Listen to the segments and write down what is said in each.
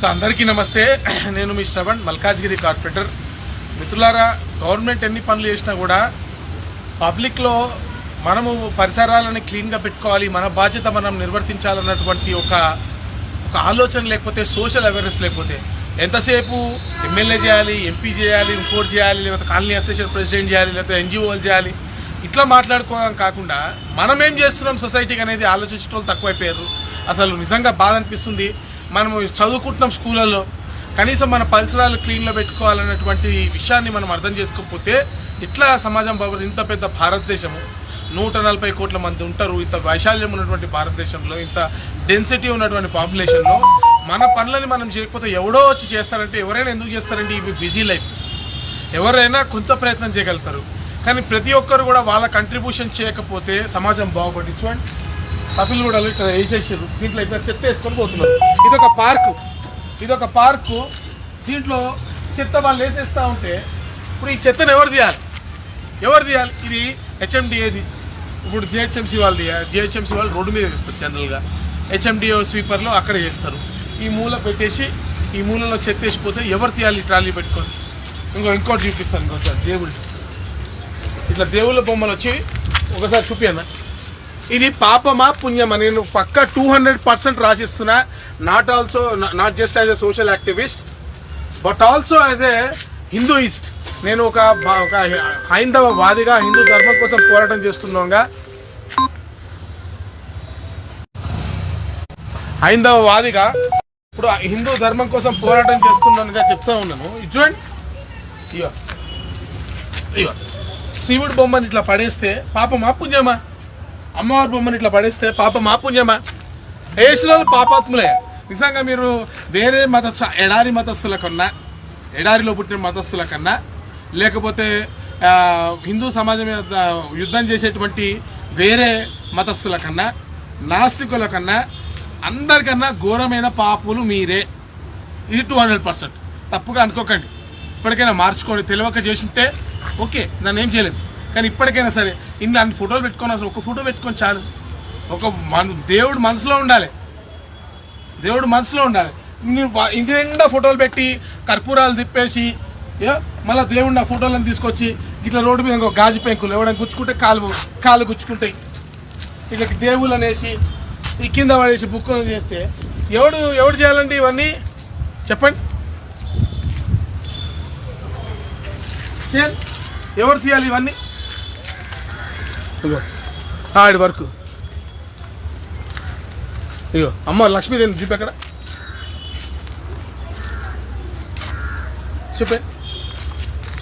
So అందరికీ నమస్తే. నేను మీ శ్రవణ్ మల్కాజ్గిరి కార్పొరేటర్. మిత్రులారా గవర్నమెంట్ ఎన్ని పనులు చేసినా కూడా పబ్లిక్లో మనము పరిసరాలను క్లీన్గా పెట్టుకోవాలి మన బాధ్యత మనం నిర్వర్తించాలన్నటువంటి ఒక ఒక ఆలోచన లేకపోతే సోషల్ అవేర్నెస్ లేకపోతే ఎంతసేపు ఎమ్మెల్యే చేయాలి ఎంపీ చేయాలి ఇంకోటి చేయాలి లేకపోతే కాలనీ అసోసియేషన్ ప్రెసిడెంట్ చేయాలి లేకపోతే ఎన్జిఓలు చేయాలి ఇట్లా మాట్లాడుకోవడం కాకుండా మనం ఏం చేస్తున్నాం సొసైటీకి అనేది ఆలోచించడం తక్కువైపోయారు. అసలు నిజంగా బాధ అనిపిస్తుంది. మనము చదువుకుంటున్నాం స్కూళ్ళల్లో కనీసం మన పరిసరాలు క్లీన్లో పెట్టుకోవాలన్నటువంటి విషయాన్ని మనం అర్థం చేసుకోకపోతే ఇట్లా సమాజం బాబు ఇంత పెద్ద భారతదేశము నూట నలభై కోట్ల మంది ఉంటారు. ఇంత వైశాల్యం ఉన్నటువంటి భారతదేశంలో ఇంత డెన్సిటీ ఉన్నటువంటి పాపులేషన్లో మన పనులని మనం చేయకపోతే ఎవడో వచ్చి చేస్తారంటే ఎవరైనా ఎందుకు చేస్తారంటే ఇవి బిజీ లైఫ్ ఎవరైనా కొంత ప్రయత్నం చేయగలుగుతారు. కానీ ప్రతి ఒక్కరు కూడా వాళ్ళ కంట్రిబ్యూషన్ చేయకపోతే సమాజం బాగుపడి చూడండి. సఫిల్ కూడా ఇట్లా వేసేసారు దీంట్లో ఇద్దరు చెత్త వేసుకొని పోతున్నారు. ఇదొక పార్కు. ఇదొక పార్కు. దీంట్లో చెత్త వాళ్ళు వేసేస్తూ ఉంటే ఇప్పుడు ఈ చెత్తను ఎవరు తీయాలి? ఎవరు తీయాలి? ఇది హెచ్ఎండిఏది. ఇప్పుడు జిహెచ్ఎంసీ వాళ్ళు తీయాలి. జిహెచ్ఎంసీ వాళ్ళు రోడ్డు మీద వేస్తారు జనరల్గా. హెచ్ఎండిఏ స్వీపర్లో అక్కడ చేస్తారు. ఈ మూల పెట్టేసి ఈ మూలలో చెత్త వేసిపోతే ఎవరు తీయాలి ట్రాలీ పెట్టుకొని? ఇంకో ఇంకోటి చూపిస్తాను ఇంకోసారి దేవుళ్ళు. ఇట్లా దేవుళ్ళ బొమ్మలు వచ్చి ఒకసారి చూపియన్న ఇది పాపమా పుణ్యమా? నేను పక్క two hundred percent రాసిస్తున్నా. Not also not just as a social activist but also as a Hinduist నేను ఒక ఒక హైందవ వాదిగా హిందూ ధర్మం కోసం పోరాటం చేస్తున్నాగా హైందవ వాదిగా ఇప్పుడు హిందూ ధర్మం కోసం పోరాటం చేస్తున్నానుగా చెప్తా ఉన్నాను. ఇది చూడండి. ఇగో శివుడు బొమ్మని ఇట్లా పడేస్తే పాపమా పుణ్యమా? అమ్మవారి బొమ్మను ఇట్లా పడేస్తే పాప మా పుణ్యమా? వేసిన పాపాత్ములే. నిజంగా మీరు వేరే మతస్థ ఎడారి మతస్థుల కన్నా ఎడారిలో పుట్టిన మతస్థుల కన్నా లేకపోతే హిందూ సమాజం మీద యుద్ధం చేసేటువంటి వేరే మతస్థుల కన్నా నాస్తికుల కన్నా అందరికన్నా ఘోరమైన పాపులు మీరే. ఇది టూ హండ్రెడ్ పర్సెంట్ తప్పుగా అనుకోకండి. ఇప్పటికైనా మార్చుకోండి తెలియక చేసింటే ఓకే దాన్ని ఏం చేయలేము కానీ ఇప్పటికైనా సరే ఇన్ని అన్ని ఫోటోలు పెట్టుకొని అసలు ఒక ఫోటో పెట్టుకొని చాలు. ఒక మన దేవుడు మనసులో ఉండాలి. దేవుడు మనసులో ఉండాలి. ఇంటి నిండా ఫోటోలు పెట్టి కర్పూరాలు తిప్పేసి మళ్ళీ దేవుడిని ఆ ఫోటోలను తీసుకొచ్చి ఇట్లా రోడ్డు మీద ఇంకో గాజు పెంకులు ఎవడైనా గుచ్చుకుంటే కాలు కాలు గుచ్చుకుంటాయి. ఇట్లా దేవుళ్ళు అనేసి ఈ కింద పడేసి బుక్ చేస్తే ఎవడు ఎవడు చేయాలండి ఇవన్నీ? చెప్పండి. ఎవరు తీయాలి ఇవన్నీ? ఇగో. ఆడి వరకు. ఇగో అమ్మ లక్ష్మీదేవి చూపి అక్కడ చూపే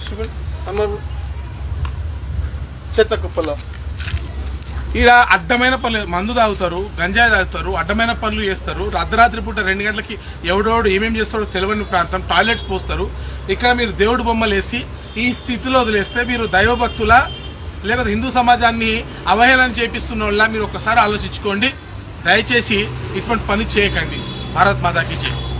చూపే అమ్మ. చెత్త కుప్పలో. ఈడ అడ్డమైన పనులు మందు తాగుతారు గంజాయి తాగుతారు అడ్డమైన పనులు చేస్తారు. అర్ధరాత్రి పూట రెండు గంటలకి ఎవడోడు ఏమేమి చేస్తాడో తెలియని ప్రాంతం టాయిలెట్స్ పోస్తారు. ఇక్కడ మీరు దేవుడు బొమ్మలు వేసి ఈ స్థితిలో వదిలేస్తే మీరు దైవభక్తుల లేకపోతే హిందూ సమాజాన్ని అవహేళన చేపిస్తున్న వాళ్ళ మీరు ఒకసారి ఆలోచించుకోండి. దయచేసి ఇటువంటి పని చేయకండి. భారత్ మాతాకి చేయండి